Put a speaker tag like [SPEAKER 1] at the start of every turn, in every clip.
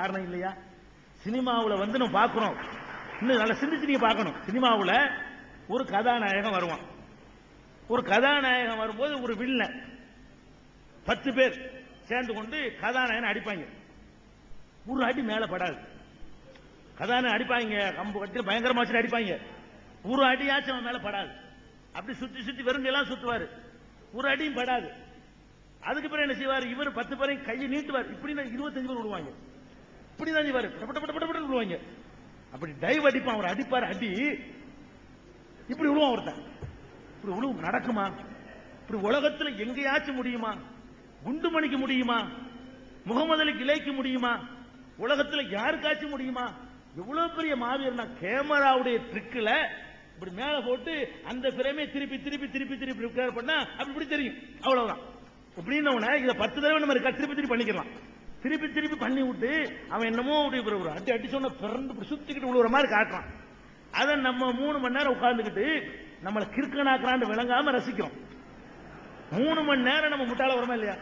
[SPEAKER 1] காரணம் இல்லையா? சினிமாவுல வந்து நம்ம பார்க்குறோம் இன்னும் நல்லா சிந்திச்சு நீங்க பார்க்கணும். சினிமாவுல ஒரு கதாநாயகன் வருவான். ஒரு கதாநாயகன் வரும்போது ஒரு வில்லன் பத்து பேர் சேர்ந்து கொண்டு கதாநாயகன் அடிப்பாங்க. ஒரு அடி மேல படாது. கதாநாயகன் அடிப்பாங்க கம்பு கட்டி பயங்கரமா வச்சு அடிப்பாங்க. ஒரு அடியாச்சும் அவன் மேல படாது. அப்படி சுத்தி சுத்தி வெறுங்கெல்லாம் சுத்துவாரு. ஒரு அடியும் படாது. அதுக்கு பிறகு என்ன செய்வார்? இவர் பத்து பேரையும் கையை நீட்டுவார். இப்படி இருபத்தஞ்சு பேர் விடுவாங்க இப்படி தான் செய்வார் பட விடுவாங்க அப்படி டைவ் அடிப்பான் அவர் அடிப்பார் அடி இப்படி விழுவான் ஒருத்தன் இப்படி விழுவும் நடக்குமா இப்படி உலகத்துல எங்கேயாச்சும் முடியுமா குண்டுமணிக்கு முடியுமா முகமது அலிக்கு இலைக்கு முடியுமா உலகத்துல யாருக்காச்சும் முடியுமா எவ்வளவு பெரிய மாவீரனா கேமராவுடைய ட்ரிக்கில் இப்படி மேல போட்டு அந்த பிரேமே திருப்பி திருப்பி திருப்பி திருப்பி பண்ணா அப்படி இப்படி தெரியும் அவ்வளவுதான் இப்படின்னு இதை பத்து தடவை நம்ம இருக்கா திருப்பி திருப்பி பண்ணிக்கலாம் திருப்பி திருப்பி பண்ணி விட்டு அவன் என்னமோ அப்படி ஒரு அடி அடி சொன்ன பிறந்து சுத்திக்கிட்டு விழுவுற மாதிரி காட்டுறான். அதை நம்ம மூணு மணி நேரம் உட்கார்ந்துக்கிட்டு நம்மளை கிறுக்கனாக்குறான்னு விளங்காம ரசிக்கிறோம். மூணு மணி நேரம் நம்ம முட்டாள வரமா இல்லையா?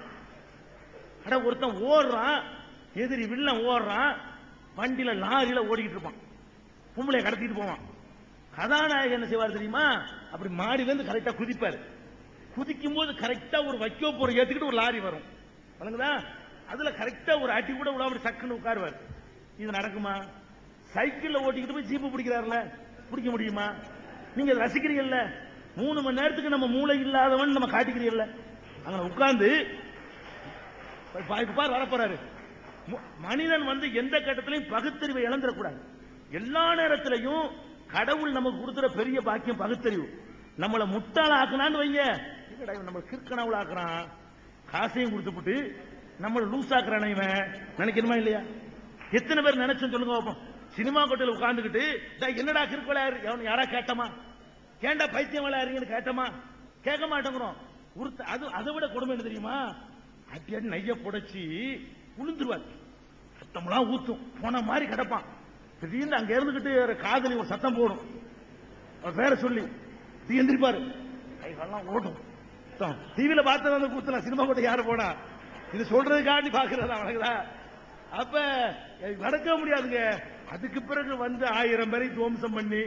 [SPEAKER 1] அட ஒருத்தன் ஓடுறான் எதிரி வில்லன் ஓடுறான் வண்டியில லாரியில ஓடிக்கிட்டு இருப்பான். பொம்பளை கடத்திட்டு போவான். கதாநாயகன் என்ன செய்வார் தெரியுமா? அப்படி மாடியிலேருந்து கரெக்டா குதிப்பாரு. குதிக்கும் போது கரெக்டா ஒரு வைக்கோ போற ஏத்துக்கிட்டு ஒரு லாரி வரும். வணங்குதா அதுல கரெக்டா ஒரு அடி கூட உள்ள சக்குன்னு உட்காருவார். இது நடக்குமா? சைக்கிள்ல ஓட்டிக்கிட்டு போய் ஜீப்பு பிடிக்கிறாருல? பிடிக்க முடியுமா? நீங்க ரசிக்கிறீங்கல்ல? மூணு மணி நேரத்துக்கு நம்ம மூளை இல்லாதவன் நம்ம காட்டிக்கிறீங்கல்ல? அங்க உட்கார்ந்து பார் வரப்போறாரு. மு- மனிதன் வந்து எந்த கட்டத்திலையும் பகுத்தறிவை இழந்துடக்கூடாது. எல்லா நேரத்திலையும் கடவுள் நமக்கு கொடுத்துற பெரிய பாக்கியம் பகுத்தறிவு. நம்மள முட்டாள ஆக்குனான்னு வைங்க நம்ம கிற்கனவுல ஆக்குறான் காசையும் கொடுத்துப்புட்டு நம்மளை லூஸ் ஆக்குறான இவன். நினைக்கணுமா இல்லையா? எத்தனை பேர் நினைச்சோம் சொல்லுங்க பார்ப்போம் சினிமா கோட்டையில் உட்காந்துக்கிட்டு என்னடா கிறுக்கோளாரு அவன் யாரா கேட்டமா? ஏன்டா பைத்தியம் விளையாடுறீங்கன்னு கேட்டமா? கேட்க மாட்டேங்கிறோம். ஒருத்த அது அதை விட கொடுமை என்ன தெரியுமா? அப்படியே அடி நைய புடைச்சி உளுந்துருவார். சத்தம்லாம் ஊத்தும். போன மாதிரி கிடப்பான். திடீர்னு அங்க இருந்துகிட்டு காதலி ஒரு சத்தம் போடும். அவர் பேரை சொல்லி எந்திரிப்பாரு. கை ஓடும். டிவியில பார்த்தது அந்த கூத்துல சினிமா கூட யாரு போனா? இது சொல்றதுக்காண்டி பாக்குறதா வணங்குதா அப்ப நடக்க முடியாதுங்க. அதுக்கு பிறகு வந்து ஆயிரம் பேரை துவம்சம் பண்ணி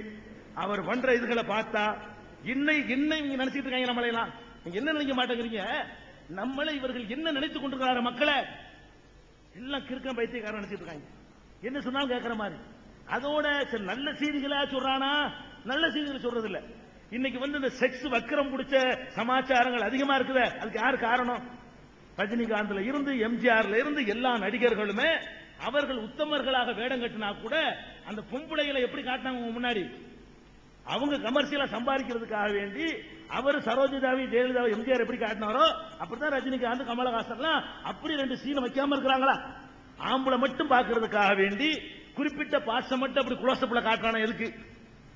[SPEAKER 1] அவர் பண்ற இதுகளை பார்த்தா இன்னை என்ன இவங்க நினைச்சிட்டு இருக்காங்க நம்மளையெல்லாம் நீங்க என்ன நினைக்க மாட்டேங்கிறீங்க? நம்மளை இவர்கள் என்ன நினைத்துக் கொண்டிருக்கிறார மக்களை? எல்லாம் கிறுக்கம் பைத்தியக்காரன் நினைச்சிட்டு இருக்காங்க. என்ன சொன்னாலும் கேட்கிற மாதிரி. அதோட சரி நல்ல செய்திகளா சொல்றானா? நல்ல செய்திகளை சொல்றது இல்ல இன்னைக்கு வந்து இந்த செக்ஸ் வக்கரம் பிடிச்ச சமாச்சாரங்கள் அதிகமா இருக்குத. அதுக்கு யார் காரணம்? ரஜினிகாந்த்ல இருந்து எம்ஜிஆர்ல இருந்து எல்லா நடிகர்களுமே அவர்கள் உத்தமர்களாக வேடம் கட்டினா கூட அந்த பொம்பளைகளை எப்படி காட்டினாங்க முன்னாடி? அவங்க கமர்ஷியலா சம்பாதிக்கிறதுக்காக வேண்டி அவர் சரோஜிதாவி ஜெயலலிதா எம்ஜிஆர் எப்படி காட்டினாரோ அப்படித்தான் ரஜினிகாந்த் கமலஹாசன்லாம் அப்படி ரெண்டு சீனை வைக்காம இருக்கிறாங்களா? ஆம்பளை மட்டும் பாக்குறதுக்காக வேண்டி குறிப்பிட்ட பாசம் மட்டும் அப்படி குளோசப்ல காட்டுறான எதுக்கு?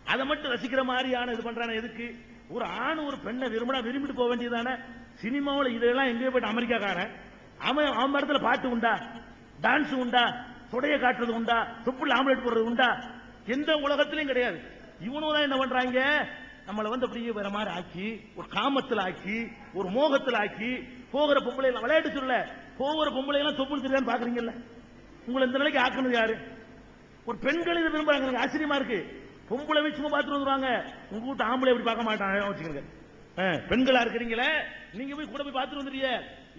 [SPEAKER 1] அதை மட்டும் ரசிக்கிற மாதிரியான இது பண்றான எதுக்கு? ஒரு ஆண் ஒரு பெண்ணை விரும்பினா விரும்பிட்டு போக வேண்டியதானே சினிமாவில் இதெல்லாம் எங்கேயோ போயிட்டு அமெரிக்காக்காரன். அவன் அவன் இடத்துல பாட்டு உண்டா? டான்ஸ் உண்டா? தொடைய காட்டுறது உண்டா? தொப்புள் ஆம்லெட் போடுறது உண்டா? எந்த உலகத்திலையும் கிடையாது. இவனும் தான் என்ன பண்றாங்க? நம்மளை வந்து அப்படியே வேற மாதிரி ஆக்கி ஒரு காமத்துல ஆக்கி ஒரு மோகத்துல ஆக்கி போகிற பொம்பளை எல்லாம் விளையாட்டு சொல்ல போகிற பொம்பளை எல்லாம் தொப்புள் தெரியாதுன்னு பாக்குறீங்கல்ல? உங்களை இந்த நிலைக்கு ஆக்குனது யாரு? ஒரு பெண்கள் இதை விரும்புறாங்க. எனக்கு ஆச்சரியமா இருக்கு. பொம்பளை வச்சு சும்மா பார்த்துட்டு வந்துருவாங்க. உங்க வீட்டு ஆம்பளை எப்படி பார்க்க மாட்டாங்க வச்சுக்கோங்க. பெண்களா இருக்கிறீங்களே நீங்க போய் கூட போய் பார்த்துட்டு வந்துருங்க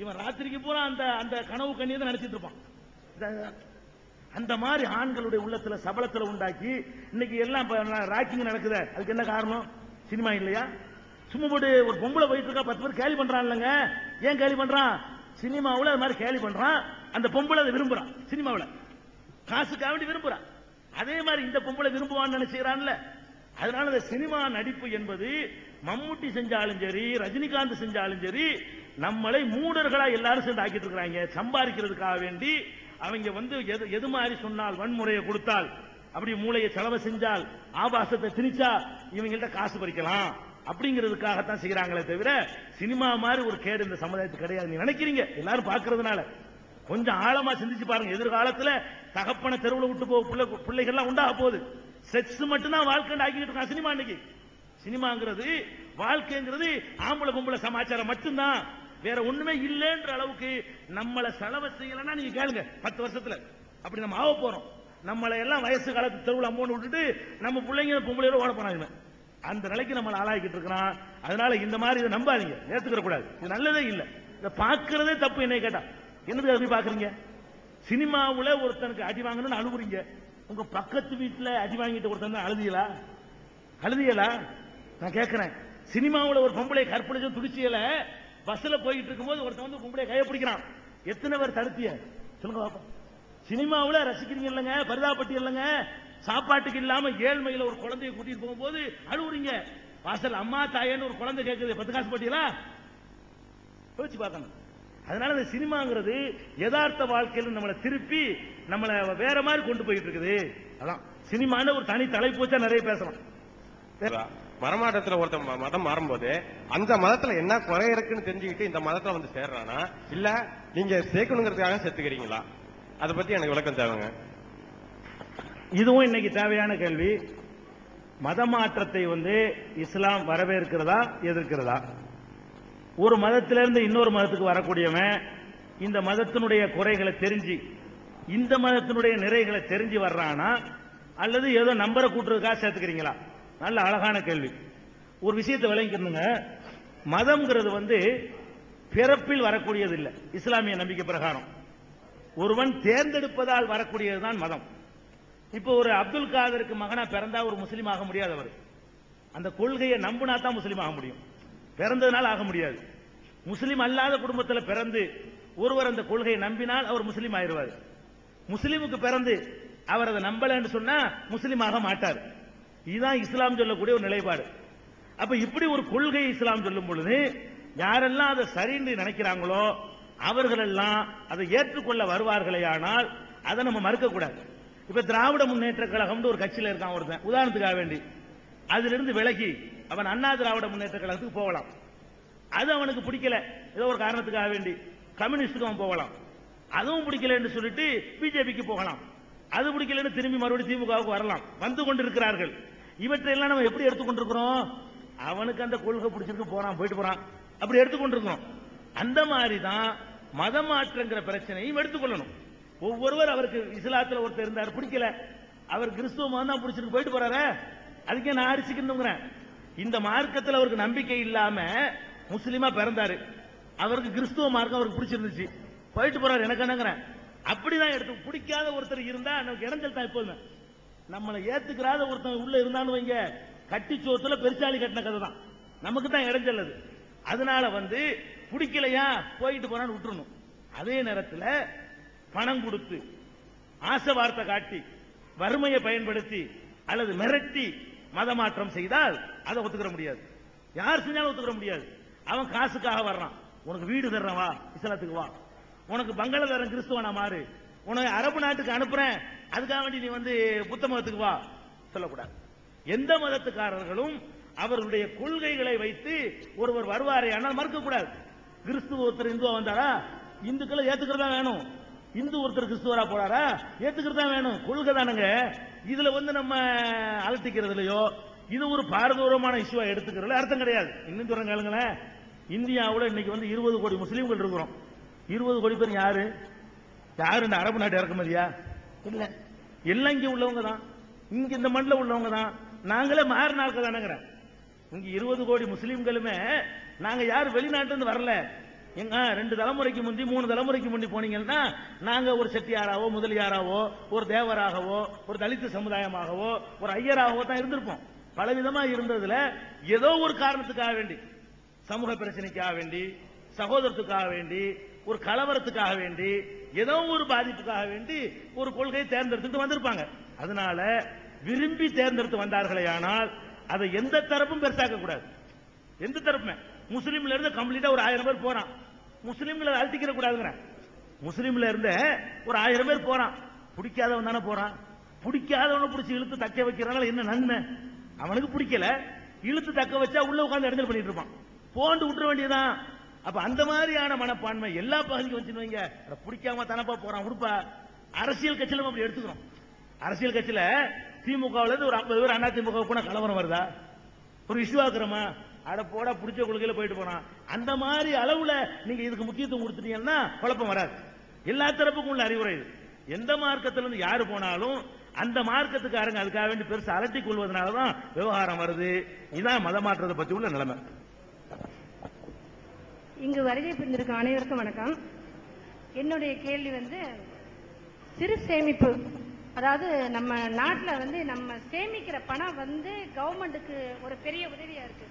[SPEAKER 1] இவன் ராத்திரிக்கு பூரா அந்த அந்த கனவு கண்ணியை தான் நினைச்சிட்டு இருப்பான். அந்த மாதிரி ஆண்களுடைய உள்ளத்துல சபலத்துல உண்டாக்கி இன்னைக்கு எல்லாம் ராக்கிங் நடக்குது. அதுக்கு என்ன காரணம்? சினிமா இல்லையா? சும்மா போட்டு ஒரு பொம்பளை போயிட்டு இருக்கா பத்து பேர் கேலி பண்றான் இல்லைங்க. ஏன் கேலி பண்றான்? சினிமாவில் அது மாதிரி கேலி பண்றான். அந்த பொம்பளை அதை விரும்புறான். சினிமாவில். காசுக்காக வேண்டி விரும்புறான். அதே மாதிரி இந்த பொம்பளை விரும்புவான்னு நினைச்சுக்கிறான்ல. அதனால இந்த சினிமா நடிப்பு என்பது மம்முட்டி செஞ்சாலும் சரி ரஜினிகாந்த் செஞ்சாலும் சரி நம்மளை மூடர்களா எல்லாரும் சேர்ந்து ஆக்கிட்டு இருக்கிறாங்க. சம்பாதிக்கிறதுக்காக வேண்டி அவங்க வந்து எது எது மாதிரி சொன்னால் வன்முறையை கொடுத்தால் அப்படி மூளையை செலவு செஞ்சால் ஆபாசத்தை திணிச்சா இவங்கள்ட்ட காசு பறிக்கலாம். அப்படிங்கிறதுக்காகத்தான் செய்யறாங்களே தவிர சினிமா மாதிரி ஒரு கேடு இந்த சமுதாயத்துக்கு கிடையாது. நீ நினைக்கிறீங்க? எல்லாரும் பார்க்கறதுனால. கொஞ்சம் ஆழமா சிந்திச்சு பாருங்க. எதிர்காலத்துல தகப்பனை தெருவில் விட்டு போக பிள்ளை பிள்ளைகள்லாம் உண்டாக போகுது. செக்ஸ் மட்டும்தான் வாழ்க்கை ஆக்கிட்டு இருக்கான் சினிமா இன்னைக்கு? சினிமாங்கிறது வாழ்க்கைங்கிறது ஆம்பளை பொம்பளை சமாச்சாரம் மட்டும்தான். வேற ஒண்ணுமே இல்லைன்ற அளவுக்கு நம்மளை செலவு செய்யலன்னா நீங்க கேளுங்க பத்து வருஷத்துல. அப்படி நம்ம ஆக போறோம். நம்மளை எல்லாம் வயசு காலத்து தெருவில் அம்மோன்னு விட்டுட்டு நம்ம பிள்ளைங்க பொம்பளையோட ஓட போனாங்க அந்த நிலைக்கு நம்மளை ஆளாக்கிட்டு இருக்கிறான். அதனால இந்த மாதிரி இதை நம்பாதீங்க. ஏத்துக்கிற கூடாது இது நல்லதே இல்லை. இதை பார்க்கறதே தப்பு என்ன கேட்டா. என்னது அப்படி பாக்குறீங்க சினிமாவுல ஒருத்தனுக்கு அடி வாங்கணும்னு அழுகுறீங்க. உங்க பக்கத்து வீட்டுல அடி வாங்கிட்டு ஒருத்தன் தான் அழுதியலா? அழுதியலா? நான் கேட்கிறேன் சினிமாவுல ஒரு பொம்பளை கற்பழிச்சு துடிச்சியல பஸ்ல போயிட்டு இருக்கும்போது ஒருத்தன் வந்து பொம்பளை கைய பிடிக்கிறான். எத்தனை பேர் தடுத்திய? சொல்லுங்க பாப்பா. சினிமாவுல ரசிக்கிறீங்க இல்லைங்க பரிதாபட்டி இல்லைங்க சாப்பாட்டுக்கு இல்லாம ஏழ்மையில ஒரு குழந்தைய கூட்டிட்டு போகும்போது அழுவுறீங்க வாசல் அம்மா தாயேன்னு ஒரு குழந்தை கேட்குது பத்து காசு போட்டீங்களா? யோசிச்சு பார்க்கணும். அதனால இந்த சினிமாங்கிறது யதார்த்த வாழ்க்கையில நம்மளை திருப்பி நம்மளை வேற மாதிரி கொண்டு போயிட்டு இருக்குது. அதான். சினிமான்னு ஒரு தனி தலைப்பு வச்சா நிறைய பேசலாம்.
[SPEAKER 2] மரமாட்டத்துல ஒருத்தன் ம- மதம் மாறும்போது அந்த மதத்துல என்ன குறை இருக்குன்னு தெரிஞ்சுக்கிட்டு இந்த மதத்துல வந்து சேர்றானா? இல்ல நீங்க சேர்க்கணுங்கிறதுக்காக செத்துக்கிறீங்களா? அத பத்தி எனக்கு விளக்கம் தேவைங்க.
[SPEAKER 1] இதுவும் இன்னைக்கு தேவையான கேள்வி. மத மாற்றத்தை வந்து இஸ்லாம் வரவேற்கிறதா எதிர்க்கிறதா? ஒரு மதத்திலிருந்து இன்னொரு மதத்துக்கு வரக்கூடியவன் இந்த மதத்தினுடைய குறைகளை தெரிஞ்சு இந்த மதத்தினுடைய நிறைகளை தெரிஞ்சு வர்றானா அல்லது ஏதோ நம்பரை கூட்டுறதுக்காக சேர்த்துக்கிறீங்களா? நல்ல அழகான கேள்வி. ஒரு விஷயத்தை விளங்கிக்கணுங்க. மதம்ங்கிறது வந்து பிறப்பில் வரக்கூடியது இல்லை இஸ்லாமிய நம்பிக்கை பிரகாரம். ஒருவன் தேர்ந்தெடுப்பதால் வரக்கூடியதுதான் மதம். இப்போ ஒரு அப்துல் காதருக்கு மகனா பிறந்தா ஒரு முஸ்லீம் ஆக முடியாதவர். அந்த கொள்கையை நம்பினா தான் முஸ்லீம் ஆக முடியும். பிறந்ததுனால ஆக முடியாது. முஸ்லீம் அல்லாத குடும்பத்தில் பிறந்து ஒருவர் அந்த கொள்கையை நம்பினால் அவர் முஸ்லீம் ஆயிடுவார். முஸ்லீமுக்கு பிறந்து அவர் அதை நம்பலன்னு சொன்னா முஸ்லீம் ஆக மாட்டார். இதுதான் இஸ்லாம் சொல்லக்கூடிய ஒரு நிலைப்பாடு. அப்ப இப்படி ஒரு கொள்கை இஸ்லாம் சொல்லும் பொழுது யாரெல்லாம் அதை சரின்னு நினைக்கிறாங்களோ அவர்களெல்லாம் அதை ஏற்றுக்கொள்ள வருவார்களேயானால் அதை நம்ம மறுக்க கூடாது இப்ப திராவிட முன்னேற்ற கழகம்னு ஒரு கட்சியில இருக்கான் ஒருத்தன். உதாரணத்துக்காக வேண்டி. அதிலிருந்து விலகி அவன் அண்ணா திராவிட முன்னேற்ற கழகத்துக்கு போகலாம். அது அவனுக்கு பிடிக்கல. ஏதோ ஒரு காரணத்துக்காக வேண்டி. கம்யூனிஸ்டுக்கு அவன் போகலாம். அதுவும் பிடிக்கலன்னு சொல்லிட்டு பிஜேபிக்கு போகலாம். அது பிடிக்கலன்னு திரும்பி மறுபடியும் திமுகவுக்கு வரலாம். வந்து கொண்டிருக்கிறார்கள். இவற்றையெல்லாம் நம்ம எப்படி எடுத்துக்கொண்டிருக்கிறோம் அவனுக்கு அந்த கொள்கை பிடிச்சிருக்கு போறான் போயிட்டு போறான். அப்படி எடுத்துக்கொண்டிருக்கிறோம் அந்த மாதிரி தான் மத மாற்றங்கிற பிரச்சனையும் எடுத்துக்கொள்ளணும் ஒவ்வொருவர் அவருக்கு இஸ்லாத்தில் ஒருத்தர் இருந்தார் பிடிக்கல. அவர் கிறிஸ்துவ மதம் தான் பிடிச்சிருக்கு போயிட்டு போறாரு. அதுக்கே நான் அரிசிக்கணுங்கிறேன் இந்த மார்க்கத்தில் அவருக்கு நம்பிக்கை இல்லாம முஸ்லீமா பிறந்தாரு. அவருக்கு கிறிஸ்துவ மார்க்கம் அவருக்கு பிடிச்சிருந்துச்சு. போயிட்டு போறாரு எனக்கு என்னங்கிறேன் அப்படிதான் எடுத்து பிடிக்காத ஒருத்தர் இருந்தா நமக்கு இடைஞ்சல் தான் எப்போதுமே. நம்மளை ஏத்துக்கிறாத ஒருத்தன் உள்ள இருந்தான்னு வைங்க கட்டி சோத்துல பெருசாலி கட்டின கதை தான். நமக்கு தான் இடைஞ்சல் அது. அதனால வந்து பிடிக்கலையா போயிட்டு போறான்னு விட்டுறணும். அதே நேரத்தில் பணம் கொடுத்து ஆசை வார்த்தை காட்டி வறுமையை பயன்படுத்தி அல்லது மிரட்டி மதமாற்றம் செய்தால் அதை ஒத்துக்கிற முடியாது. யார் செஞ்சாலும் ஒத்துக்கிற முடியாது. அவன் காசுக்காக வர்றான். உனக்கு வீடு தர்றேன் வா இஸ்லாத்துக்கு வா. உனக்கு பங்களா தரேன் கிறிஸ்துவனா மாறு. உனக்கு அரபு நாட்டுக்கு அனுப்புறேன். அதுக்காக வேண்டி நீ வந்து புத்த மதத்துக்கு வா. சொல்லக்கூடாது. எந்த மதத்துக்காரர்களும் அவர்களுடைய கொள்கைகளை வைத்து ஒருவர் வருவாரே ஆனால் மறுக்கக்கூடாது. கிறிஸ்துவ ஒருத்தர் இந்துவா வந்தாரா? இந்துக்களை ஏத்துக்கிறதா வேணும். இந்து ஒருத்தர் கிறிஸ்துவரா போறாரா? ஏத்துக்கிறதா வேணும். கொள்கை தானுங்க. இதுல வந்து நம்ம அலட்டிக்கிறதுலயோ இது ஒரு பாரதூரமான இஷ்யூவா எடுத்துக்கிறதுல அர்த்தம் கிடையாது. இன்னும் சொல்றேன் கேளுங்களேன். இந்தியாவுல இன்னைக்கு வந்து இருபது கோடி முஸ்லீம்கள் இருக்கிறோம். இருபது கோடி பேர் யாரு? யாரு இந்த அரபு நாட்டு இறக்குமதியா? இல்ல. எல்லாம் இங்க உள்ளவங்க தான். இங்க இந்த மண்ணில் உள்ளவங்க தான். நாங்களே மாறின ஆட்கள் தானங்கிறேன். இங்க இருபது கோடி முஸ்லீம்களுமே நாங்க யார் வெளிநாட்டுல இருந்து வரல. எங்க ரெண்டு தலைமுறைக்கு முந்தி மூணு தலைமுறைக்கு முந்தி போனீங்கன்னா நாங்க ஒரு செட்டியாராவோ முதலியாராவோ ஒரு தேவராகவோ ஒரு தலித்து சமுதாயமாகவோ ஒரு ஐயராகவோ தான் இருந்திருப்போம். பலவிதமா இருந்ததுல ஏதோ ஒரு காரணத்துக்காக வேண்டி சமூக பிரச்சனைக்காக வேண்டி சகோதரத்துக்காக வேண்டி ஒரு கலவரத்துக்காக வேண்டி ஏதோ ஒரு பாதிப்புக்காக வேண்டி ஒரு கொள்கையை தேர்ந்தெடுத்துட்டு வந்திருப்பாங்க. அதனால விரும்பி தேர்ந்தெடுத்து வந்தார்களே ஆனால் அதை எந்த தரப்பும் பெருசாக்க கூடாது. எந்த தரப்புமே. முஸ்லீம்ல இருந்து கம்ப்ளீட்டா ஒரு ஆயிரம் பேர் போறான். முஸ்லீம்களை அழுத்திக்கிற கூடாதுங்கிற. முஸ்லீம்ல இருந்து ஒரு ஆயிரம் பேர் போறான். பிடிக்காதவன் தானே போறான். பிடிக்காதவனை பிடிச்சி இழுத்து தக்க வைக்கிறனால என்ன நன்மை? அவனுக்கு பிடிக்கல. இழுத்து தக்க வச்சா உள்ள உட்காந்து இடைஞ்சல் பண்ணிட்டு இருப்பான். போண்டு விட்டுற வேண்டியதான் அப்ப அந்த மாதிரியான மனப்பான்மை எல்லா பகுதிக்கும் வச்சுன்னு வைங்க. பிடிக்காம தானப்பா போறான். உடுப்பா. அரசியல் கட்சியில நம்ம அப்படி எடுத்துக்கிறோம். அரசியல் கட்சியில திமுகவுல இருந்து ஒரு ஐம்பது பேர் அண்ணா திமுக போனா கலவரம் வருதா? ஒரு இஷ்யூ ஆக்குறோமா? அட போட பிடிச்ச கொள்கையில போயிட்டு போனான் அந்த மாதிரி அளவுல நீங்க இதுக்கு முக்கியத்துவம் கொடுத்துட்டீங்கன்னா குழப்பம் வராது. எல்லா தரப்புக்கும் உள்ள அறிவுரை இது. எந்த மார்க்கத்திலிருந்து யாரு போனாலும் அந்த மார்க்கத்துக்காரங்க அதுக்காக வேண்டி பெருசு அலட்டி கொள்வதனால தான் விவகாரம் வருது. இதான் மத மாற்றத்தை பத்தி உள்ள நிலைமை.
[SPEAKER 3] இங்கு வருகை புரிந்திருக்க அனைவருக்கும் வணக்கம். என்னுடைய கேள்வி வந்து சிறு சேமிப்பு. அதாவது நம்ம நாட்டில் வந்து நம்ம சேமிக்கிற பணம் வந்து கவர்மெண்ட்டுக்கு ஒரு பெரிய உதவியா இருக்கு.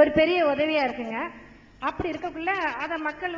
[SPEAKER 3] ஒரு பெரிய உதவியா இருக்குங்க. அப்படி இருக்கக்குள்ள அதை மக்கள்